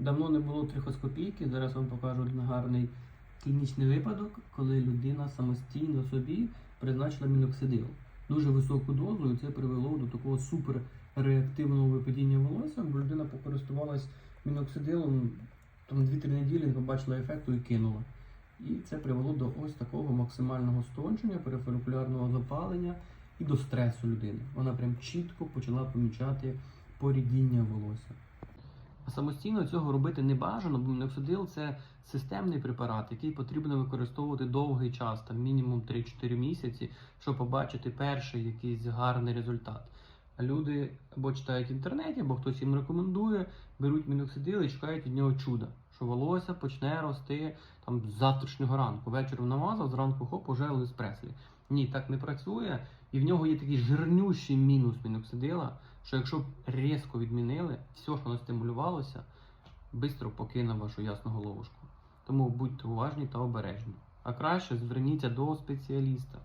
Давно не було трихоскопійки. Зараз вам покажу один гарний клінічний випадок, коли людина самостійно собі призначила міноксидил. Дуже високу дозу, і це привело до такого суперреактивного випадіння волосся, бо людина покористувалась міноксидилом там 2-3 неділі, не побачила ефекту і кинула. І це привело до ось такого максимального стончення, периферикулярного запалення і до стресу людини. Вона прям чітко почала помічати порідіння волосся. Самостійно цього робити не бажано, бо міноксидил це системний препарат, який потрібно використовувати довгий час, там мінімум 3-4 місяці, щоб побачити перший якийсь гарний результат. Люди або читають в інтернеті, або хтось їм рекомендує, беруть міноксидил і чекають від нього чуда, що волосся почне рости там з завтрашнього ранку. Вечором намазав, зранку хоп, уже Елвіс Преслі. Ні, так не працює. І в нього є такий жирнющий мінус міноксидила, що якщо б різко відмінили, все, що воно стимулювалося, швидко покине вашу ясну головушку. Тому будьте уважні та обережні. А краще зверніться до спеціаліста.